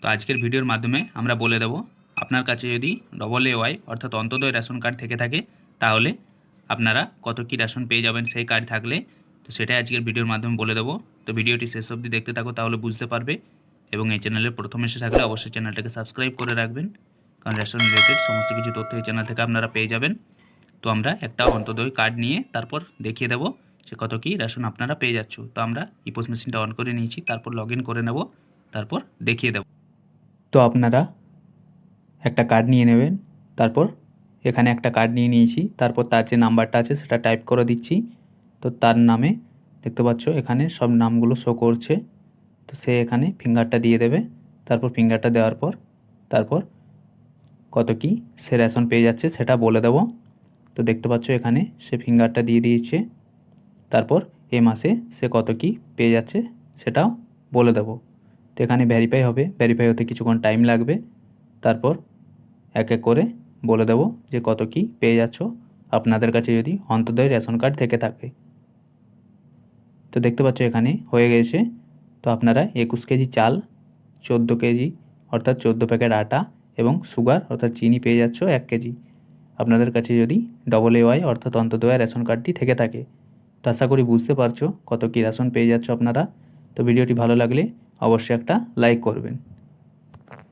তো আজকের ভিডিওর মাধ্যমে আমরা বলে দেব, আপনার কাছে যদি ডবল এ ওয়াই অর্থাৎ অন্তদয় রেশন কার্ড থেকে থাকে, তাহলে আপনারা কত কী রেশন পেয়ে যাবেন সেই কার্ড থাকলে, তো সেটাই আজকের ভিডিওর মাধ্যমে বলে দেবো। তো ভিডিওটি শেষ অবধি দেখতে থাকো, তাহলে বুঝতে পারবে। এবং এই চ্যানেলে প্রথম এসে থাকলে অবশ্যই চ্যানেলটাকে সাবস্ক্রাইব করে রাখবেন, কারণ রেশন রিলেটেড সমস্ত কিছু তথ্য এই চ্যানেল থেকে আপনারা পেয়ে যাবেন। তো আমরা একটা অন্তদয় কার্ড নিয়ে তারপর দেখিয়ে দেবো সে কত কী রেশন আপনারা পেয়ে যাচ্ছ। তো আমরা ইপোস মেশিনটা অন করে নিয়েছি, তারপর লগ করে নেব, তারপর দেখিয়ে দেব। তো আপনারা একটা কার্ড নিয়ে নেবেন। তারপর এখানে একটা কার্ড নিয়ে নিয়েছি। তারপর তার যে নাম্বারটা আছে সেটা টাইপ করে দিচ্ছি। তো তার নামে দেখতে পাচ্ছ এখানে সব নামগুলো শো করছে। তো সে এখানে ফিঙ্গারটা দিয়ে দেবে। তারপর ফিঙ্গারটা দেওয়ার পর তারপর কত কি সে রেশন পেয়ে যাচ্ছে সেটা বলে দেব। তো দেখতে পাচ্ছ এখানে সে ফিঙ্গারটা দিয়ে দিয়েছে। তারপর এ মাসে সে কত কি পেয়ে যাচ্ছে সেটাও বলে দেব। তো এখানে ভেরিফাই হবে। ভেরিফাই হতে কিছুক্ষণ টাইম লাগবে। তারপর এক এক করে বলে দেব যে কত কি পেয়ে যাচ্ছ। আপনাদের কাছে যদি অন্তদয় রেশন কার্ড থেকে থাকে। তো দেখতে পাচ্ছ এখানে হয়ে গেছে। তো আপনারা একুশ কেজি চাল, চোদ্দ কেজি অর্থাৎ চোদ্দ প্যাকেট আটা এবং সুগার অর্থাৎ চিনি পেয়ে যাচ্ছ এক কেজি। আপনাদের কাছে যদি ডবল এ ওয়াই অর্থাৎ অন্তদয় রেশন কার্ডটি থেকে থাকে। তো আশা করি বুঝতে পারছ কত কী রেশন পেয়ে যাচ্ছ আপনারা। তো ভিডিওটি ভালো লাগলে অবশ্যই একটা লাইক করবেন।